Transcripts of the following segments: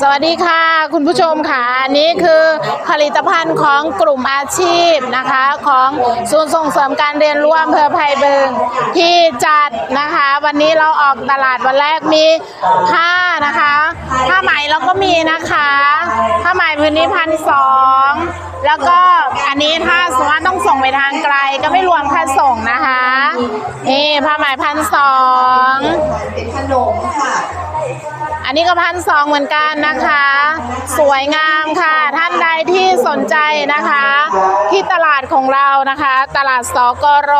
สวัสดีค่ะ คุณผู้ชมค่ะอันนี้คือผลิตภัณฑ์ของกลุ่มอาชีพนะคะ ของศูนย์ส่งเสริมการเรียนรู้อำเภอไผ่เบิงที่จัดนะคะ วันนี้เราออกตลาดวันแรกมีผ้านะคะผ้าไหมเราก็มีนะคะผ้าไหมพื้นนี้พันสองแล้วก็อันนี้ถ้าสมมติว่าต้องส่งไปทางไกลก็ไม่รวมค่าส่งนะคะนี่ผ้าไหมพันสองเป็นขนมค่ะ นนี้ก็พันสองเหมือนกันนะคะ สวยงามค่ะ ท่านใดที่สนใจนะคะ ที่ตลาดของเรานะคะ ตลาดสกร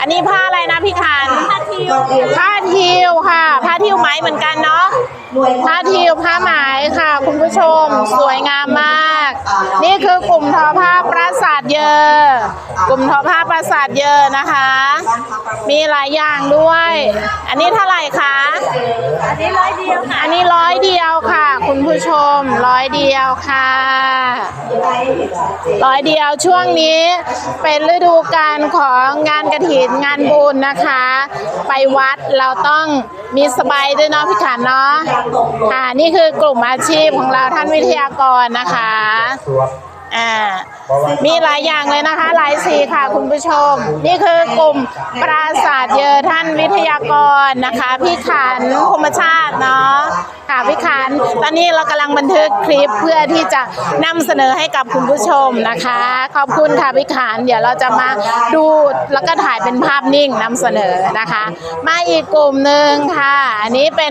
อันนี้ผ้าอะไรนะพี่ขันผ้าทิวผ้าทิวค่ะผ้าทิวไหมเหมือนกันเนาะผ้าทิวผ้าไหมค่ะ คุณผู้ชมสวยงามมาก นี่คือกลุ่มทอผ้าปราสาทเยอกลุ่มทอผ้าปราสาทเยอนะคะ มีหลายอย่างด้วย อันนี้เท่าไหร่คะอันนี้ร้อยเดียวค่ะอันนี้ร้อย เดียวค่ะ คุณผู้ชมร้อยเดียวค่ะร้อยเดียวช่วงนี้เป็นฤดูการของงานกระถินงานบุญนะคะ ไปวัดเราต้องมีสบายด้วยเนาะพี่ขันเนาะค่ะนี่คือกลุ่มอาชีพของเราท่านวิทยากรนะคะ อ่ามีหลายอย่างเลยนะคะ หลายสีค่ะคุณผู้ชม นี่คือกลุ่มปราศาสตร์เยอท่านวิทยากรนะคะ พี่ขันพรหมชาติเนาะค่ะพี่ขัน ตอนนี้เรากำลังบันทึกคลิปเพื่อที่จะนำเสนอให้กับคุณผู้ชมนะคะ ขอบคุณค่ะพี่ขัน เดี๋ยวเราจะมาดูแล้วก็ถ่ายเป็นภาพนิ่งนำเสนอนะคะ มาอีกกลุ่มหนึ่งค่ะ อันนี้เป็น